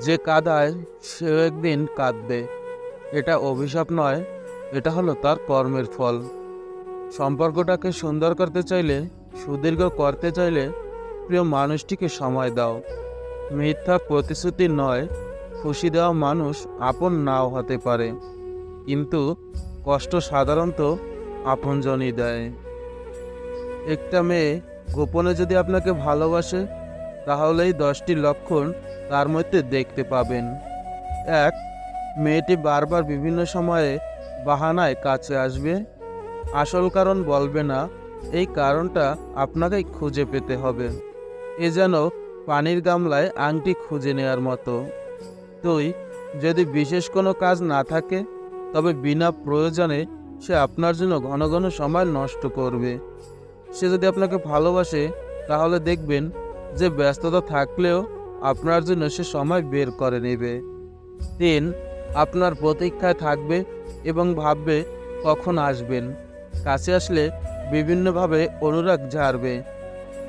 যে কাদায় সে একদিন কাঁদবে। এটা অভিশাপ নয়, এটা হলো তার কর্মের ফল। সম্পর্কটাকে সুন্দর করতে চাইলে, সুদীর্ঘ করতে চাইলে প্রিয় মানুষটিকে সময় দাও। মিথ্যা প্রতিশ্রুতি নয়, খুশি দেওয়া মানুষ আপন নাও হতে পারে। কিন্তু কষ্ট সাধারণত আপনজনই দেয়। একটা মেয়ে গোপনে যদি আপনাকে ভালোবাসে তাহলেই দশটি লক্ষণ তার মধ্যে দেখতে পাবেন। এক, মেয়েটি বারবার বিভিন্ন সময়ে বাহানায় কাছে আসবে। আসল কারণ বলবে না, এই কারণটা আপনাকেই খুঁজে পেতে হবে। এ যেন পানির গামলায় আংটি খুঁজে নেওয়ার মতো। দুই, যদি বিশেষ কোনো কাজ না থাকে, তবে বিনা প্রয়োজনে সে আপনার জন্য ঘন ঘন সময় নষ্ট করবে। সে যদি আপনাকে ভালোবাসে, তাহলে দেখবেন যে ব্যস্ততা থাকলেও আপনার জন্য সে সময় বের করে নেবে। তিন আপনার প্রতীক্ষায় থাকবে এবং ভাববে কখন আসবেন। কাছে আসলে বিভিন্নভাবে অনুরাগ ঝাড়বে।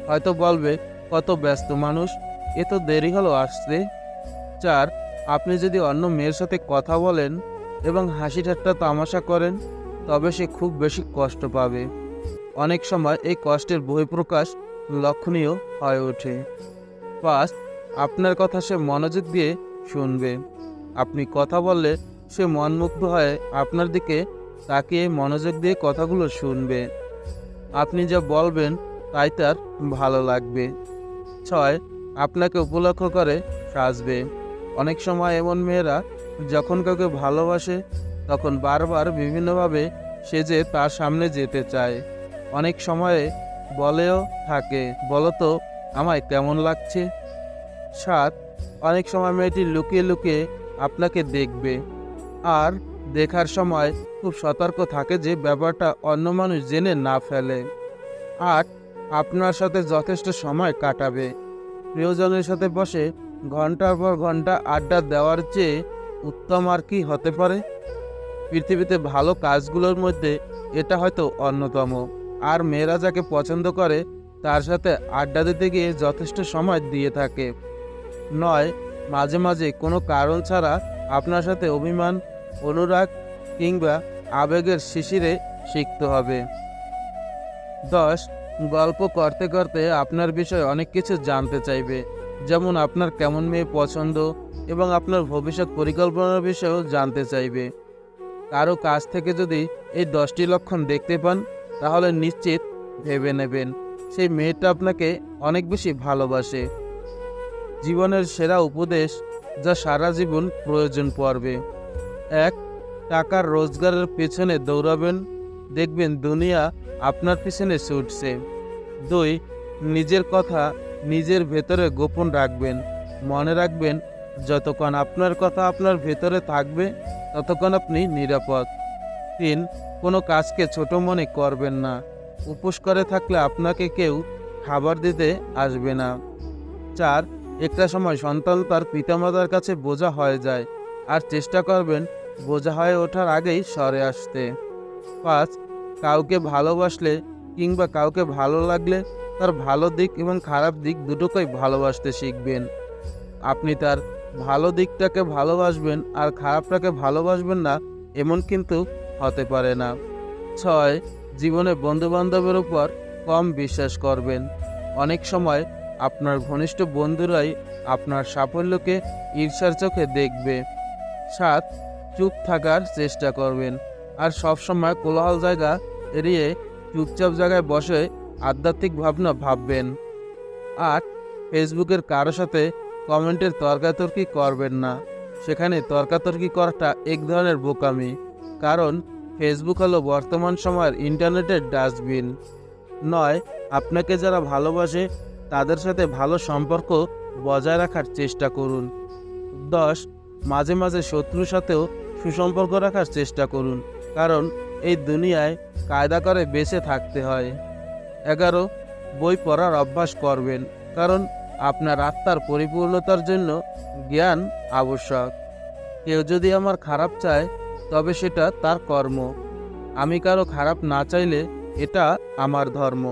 হয়তো বলবে, কত ব্যস্ত মানুষ, এ তো দেরি হলো আসতে। চার, আপনি যদি অন্য মেয়ের সাথে কথা বলেন এবং হাসি ঠাট্টা তামাশা করেন, তবে সে খুব বেশি কষ্ট পাবে। অনেক সময় এই কষ্টের বহিঃপ্রকাশ লক্ষণীয় হয়ে ওঠে। পাঁচ আপনার কথা সে মনোযোগ দিয়ে শুনবে। আপনি কথা বললে সে মনমুগ্ধ হয়ে আপনার দিকে তাকিয়ে মনোযোগ দিয়ে কথাগুলো শুনবে। আপনি যা বলবেন তাই তার ভালো লাগবে। ছয়, আপনাকে উপলক্ষ করে সাজবে। অনেক সময় এমন মেয়েরা যখন কাউকে ভালোবাসে, তখন বারবার বিভিন্নভাবে সেজে তার সামনে যেতে চায়। অনেক সময়ে বলেও থাকে। বলো তো আমায় কেমন লাগছে? সাত, অনেক সময় মেয়েটি লুকিয়ে লুকিয়ে আপনাকে দেখবে। আর দেখার সময় খুব সতর্ক থাকে যে ব্যাপারটা অন্য মানুষ জেনে না ফেলে। আট, আপনার সাথে যথেষ্ট সময় কাটাবে। প্রিয়জনের সাথে বসে ঘণ্টার পর ঘণ্টা আড্ডা দেওয়ার চেয়ে উত্তম আর কি হতে পারে? পৃথিবীতে ভালো কাজগুলোর মধ্যে এটা হয়তো অন্যতম। আর মেয়েরা যাকে পছন্দ করে, তার সাথে আড্ডা দিতে গিয়ে যথেষ্ট সময় দিয়ে থাকে। নয়, মাঝে মাঝে কোনো কারণ ছাড়া আপনার সাথে অভিমান, অনুরাগ কিংবা আবেগের শিশিরে শিখতে হবে। দশ, গল্প করতে করতে আপনার বিষয়ে অনেক কিছু জানতে চাইবে। যেমন আপনার কেমন মেয়ে পছন্দ এবং আপনার ভবিষ্যৎ পরিকল্পনার বিষয়েও জানতে চাইবে। কারও কাছ থেকে যদি এই দশটি লক্ষণ দেখতে পান তাহলে নিশ্চিত ভেবে নেবেন, সেই মেয়েটা আপনাকে অনেক বেশি ভালোবাসে। জীবনের সেরা উপদেশ যা সারা জীবন প্রয়োজন পড়বে। এক, টাকার রোজগারের পেছনে দৌড়াবেন, দেখবেন দুনিয়া আপনার পিছনে ছুটছে। দুই, নিজের কথা নিজের ভেতরে গোপন রাখবেন। মনে রাখবেন, যতক্ষণ আপনার কথা আপনার ভেতরে থাকবে, ততক্ষণ আপনি নিরাপদ। তিন কোনো কাজকে ছোট মনে করবেন না। উপোস করে থাকলে আপনাকে কেউ খাবার দিতে আসবে না। চার, একটা সময় সন্তান তার পিতামাতার কাছে বোঝা হয়ে যায় আর চেষ্টা করবেন বোঝা হয়ে ওঠার আগেই সরে আসতে। পাঁচ, কাউকে ভালোবাসলে কিংবা কাউকে ভালো লাগলে তার ভালো দিক এবং খারাপ দিক দুটোকেই ভালোবাসতে শিখবেন। আপনি তার ভালো দিকটাকে ভালোবাসবেন আর খারাপটাকে ভালোবাসবেন না, এমন কিন্তু হতে পারে না। ছয়, জীবনে বন্ধুবান্ধবের উপর কম বিশ্বাস করবেন। অনেক সময় আপনার ঘনিষ্ঠ বন্ধুরাই আপনার সাফল্যকে ঈর্ষার চোখে দেখবে। সাত, চুপ থাকার চেষ্টা করবেন। আর সবসময় কোলাহল জায়গা এড়িয়ে চুপচাপ জায়গায় বসে আধ্যাত্মিক ভাবনা ভাববেন। আট, ফেসবুকের কারও সাথে কমেন্টের তর্কাতর্কি করবেন না। সেখানে তর্কাতর্কি করাটা এক ধরনের বোকামি। কারণ ফেসবুক হলো বর্তমান সময়ের ইন্টারনেটের ডাস্টবিন। নয়, আপনাকে যারা ভালোবাসে, তাদের সাথে ভালো সম্পর্ক বজায় রাখার চেষ্টা করুন। দশ, মাঝে মাঝে শত্রুর সাথেও সুসম্পর্ক রাখার চেষ্টা করুন, কারণ এই দুনিয়ায় কায়দা করে বেঁচে থাকতে হয়। এগারো, বই পড়ার অভ্যাস করবেন, কারণ আপনার আত্মার পরিপূর্ণতার জন্য জ্ঞান আবশ্যক। কেউ যদি আমার খারাপ চায় তবে সেটা তার কর্ম। আমি কারও খারাপ না চাইলে এটা আমার ধর্ম।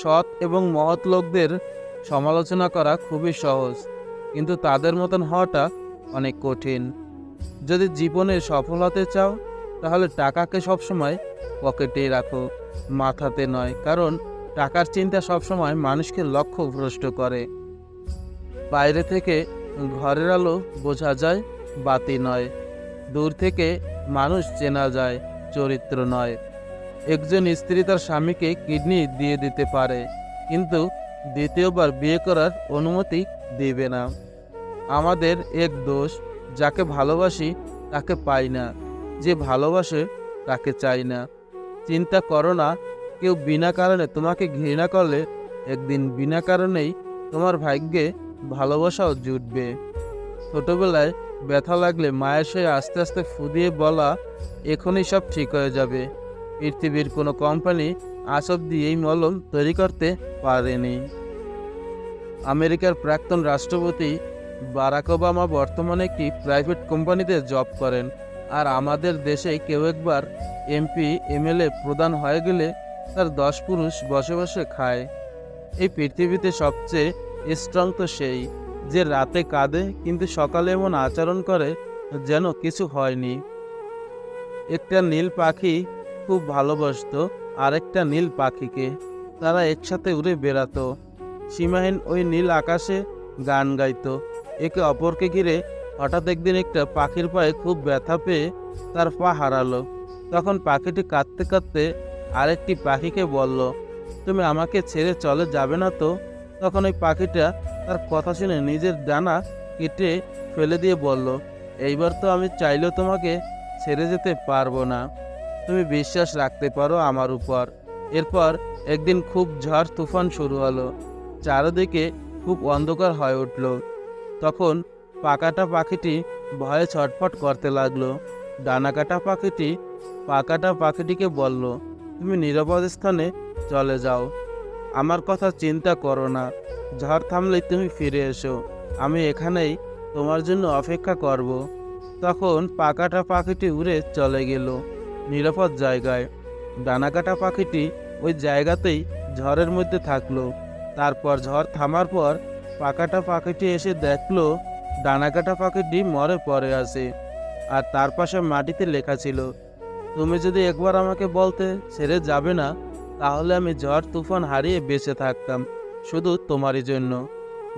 সৎ এবং মহৎ লোকদের সমালোচনা করা খুবই সহজ, কিন্তু তাদের মতন হওয়াটা অনেক কঠিন। যদি জীবনে সফল হতে চাও, তাহলে টাকাকে সবসময় পকেটে রাখো, মাথাতে নয়, কারণ টাকার চিন্তা সবসময় মানুষকে লক্ষ্য ভ্রষ্ট করে। বাইরে থেকে ঘরের আলো বোঝা যায় বাতি নয়। দূর থেকে মানুষ চেনা যায়, চরিত্র নয়। একজন স্ত্রী তার স্বামীকে কিডনি দিয়ে দিতে পারে, কিন্তু দ্বিতীয়বার বিয়ে করার অনুমতি দেবে না। আমাদের এক দোষ, যাকে ভালোবাসি তাকে পাই না, যে ভালোবাসে তাকে চাই না। চিন্তা করো না, কেউ বিনা কারণে তোমাকে ঘৃণা করলে, একদিন বিনা কারণেই তোমার ভাগ্যে ভালোবাসাও জুটবে। ছোটবেলায় ব্যথা লাগলে মায়ের সে আস্তে আস্তে ফুদিয়ে বলা, এখনই সব ঠিক হয়ে যাবে। পৃথিবীর কোনো কোম্পানি আজ অব্দি এই মলম তৈরি করতে পারেনি। আমেরিকার প্রাক্তন রাষ্ট্রপতি বারাক ওবামা বর্তমানে একটি প্রাইভেট কোম্পানিতে জব করেন, আর আমাদের দেশে কেউ একবার এমপি, এমএলএ প্রদান হয়ে গেলে তার দশ পুরুষ বসে বসে খায়। এই পৃথিবীতে সবচেয়ে স্ট্রং তো সেই। যে রাতে কাঁদে, কিন্তু সকালে এমন আচরণ করে যেন কিছু হয়নি। একটা নীল পাখি খুব ভালোবাসতো, আরেকটা নীল পাখিকে। তারা একসাথে উড়ে বেড়াতো। সীমাহীন ওই নীল আকাশে গান গাইতো। একে অপরকে ঘিরে হঠাৎ একদিন একটা পাখির পায়ে খুব ব্যথা পেয়ে তার পা হারালো। তখন পাখিটি কাঁদতে কাঁদতে আরেকটি পাখিকে বলল, তুমি আমাকে ছেড়ে চলে যাবে না তো? তখন ওই পাখিটা তার কথা শুনে নিজের ডানা কেটে ফেলে দিয়ে বলল, এইবার তো আমি চাইলেও তোমাকে ছেড়ে যেতে পারব না। তুমি বিশ্বাস রাখতে পারো আমার উপর। এরপর একদিন খুব ঝড় তুফান শুরু হলো। চারদিকে খুব অন্ধকার হয়ে উঠল। তখন পাকাটা পাখিটি ভয়ে ছটফট করতে লাগল। ডানাকাটা পাখিটি পাকাটা পাখিটিকে বলল, তুমি নিরাপদ স্থানে চলে যাও। আমার কথা চিন্তা করো না। ঝড় থামলে তুমি ফিরে এসো। আমি এখানেই তোমার জন্য অপেক্ষা করব। তখন পাকাটা পাখিটি উড়ে চলে গেল নিরাপদ জায়গায়। ডানাকাটা পাখিটি ওই জায়গাতেই ঝড়ের মধ্যে থাকল। তারপর ঝড় থামার পর পাকাটা পাখিটি এসে দেখল ডানাকাটা পাখিটি মরে পড়ে আছে আর তার পাশে মাটিতে লেখা ছিল, তুমি যদি একবার আমাকে বলতে ছেড়ে যাবে না তাহলে আমি ঝড় তুফান হারিয়ে বেঁচে থাকতাম, শুধু তোমারই জন্য।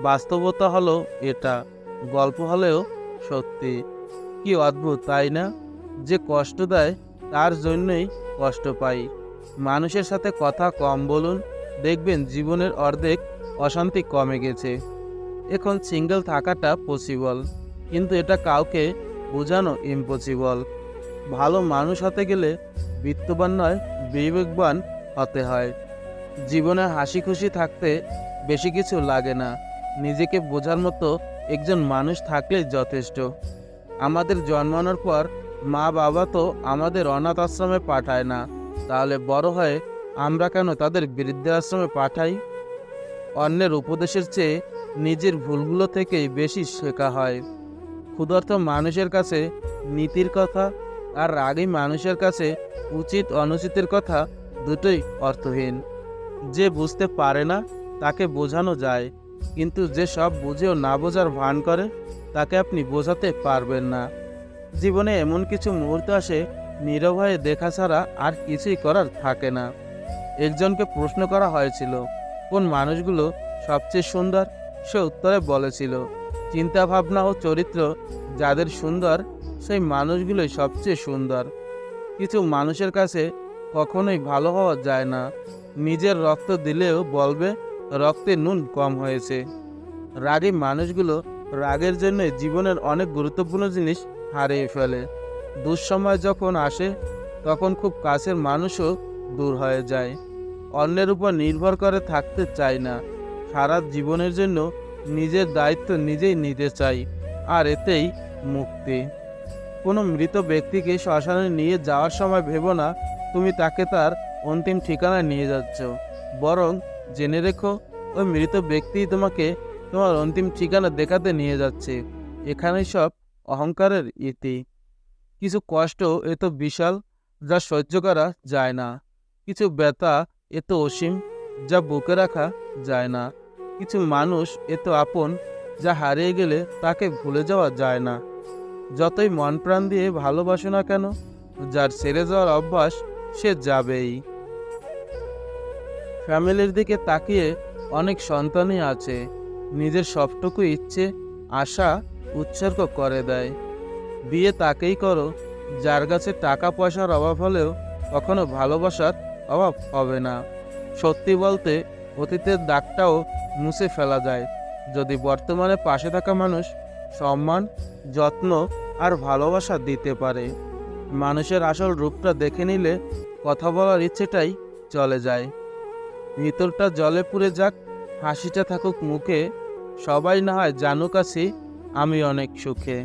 বাস্তবতা হলো এটা, গল্প হলেও সত্যি। কি অদ্ভুত, তাই না? যে কষ্ট দেয়, তার জন্যই কষ্ট পাই। মানুষের সাথে কথা কম বলুন, দেখবেন জীবনের অর্ধেক অশান্তি কমে গেছে। এখন সিঙ্গেল থাকাটা পসিবল কিন্তু এটা কাউকে বোঝানো ইম্পসিবল ভালো মানুষ হতে গেলে বিত্তবান নয়, বিবেকবান হতে হয়। জীবনে হাসি খুশি থাকতে বেশি কিছু লাগে না। নিজেকে বোঝার মতো একজন মানুষ থাকলেই যথেষ্ট। আমাদের জন্মানোর পর মা বাবা তো আমাদের অনাথ আশ্রমে পাঠায় না। তাহলে বড় হয়ে আমরা কেন তাদের বৃদ্ধাশ্রমে পাঠাই? অন্যের উপদেশের চেয়ে নিজের ভুলগুলো থেকেই বেশি শেখা হয়। ক্ষুধার্ত মানুষের কাছে নীতির কথা আর রাগী মানুষের কাছে উচিত অনুচিতের কথা দুটোই অর্থহীন। যে বুঝতে পারে না, তাকে বোঝানো যায়। কিন্তু যে সব বুঝেও না বোঝার ভান করে, তাকে আপনি বোঝাতে পারবেন না। জীবনে এমন কিছু মুহূর্ত আসে, নিরভয়ে দেখা ছাড়া আর কিছুই করার থাকে না। একজনকে প্রশ্ন করা হয়েছিল, কোন মানুষগুলো সবচেয়ে সুন্দর? সে উত্তরে বলেছিল চিন্তা ভাবনা ও চরিত্র যাদের সুন্দর, সেই মানুষগুলোই সবচেয়ে সুন্দর। কিছু মানুষের কাছে কখনোই ভালো হওয়া যায় না। নিজের রক্ত দিলেও বলবে, রক্তে নুন কম হয়েছে। রাগী মানুষগুলো রাগের জন্য জীবনের অনেক গুরুত্বপূর্ণ জিনিস হারিয়ে ফেলে। দুঃসময় যখন আসে, তখন খুব কাছের মানুষও দূর হয়ে যায়। অন্যের উপর নির্ভর করে থাকতে চায় না। সারা জীবনের জন্য নিজের দায়িত্ব নিজেই নিতে চাই আর এতেই মুক্তি। কোনো মৃত ব্যক্তিকে শ্মশানে নিয়ে যাওয়ার সময় ভেবো না তুমি তাকে তার অন্তিম ঠিকানায় নিয়ে যাচ্ছ। বরং জেনে রেখো, ওই মৃত ব্যক্তিই তোমাকে তোমার অন্তিম ঠিকানা দেখাতে নিয়ে যাচ্ছে। এখানেই সব অহংকারের ইতি। কিছু কষ্ট এত বিশাল যা সহ্য করা যায় না। কিছু ব্যথা এত অসীম যা বুকে রাখা যায় না। কিছু মানুষ এত আপন যা হারিয়ে গেলে তাকে ভুলে যাওয়া যায় না। যতই মন প্রাণ দিয়ে ভালোবাসো না কেন, যার ছেড়ে যাওয়ার অভ্যাস সে যাবেই। ফ্যামিলির দিকে তাকিয়ে অনেক সন্তানই আছে। নিজের সবটুকু ইচ্ছে, আশা, উৎসর্গ করে দেয়। বিয়ে তাকেই করো, যার কাছে টাকা পয়সার অভাব হলেও কখনো ভালোবাসার অভাব হবে না। সত্যি বলতে, অতীতের দাগটাও মুছে ফেলা যায়। যদি বর্তমানে পাশে থাকা মানুষ সম্মান, যত্ন আর ভালোবাসা দিতে পারে। মানুষের আসল রূপটা দেখে নিলে কথা বলার ইচ্ছেটাই চলে যায়। ভিতরটা জলে পুড়ে যাক, হাসিটা থাকুক মুখে, সবাই না হয় জানুক আছি আমি অনেক সুখে।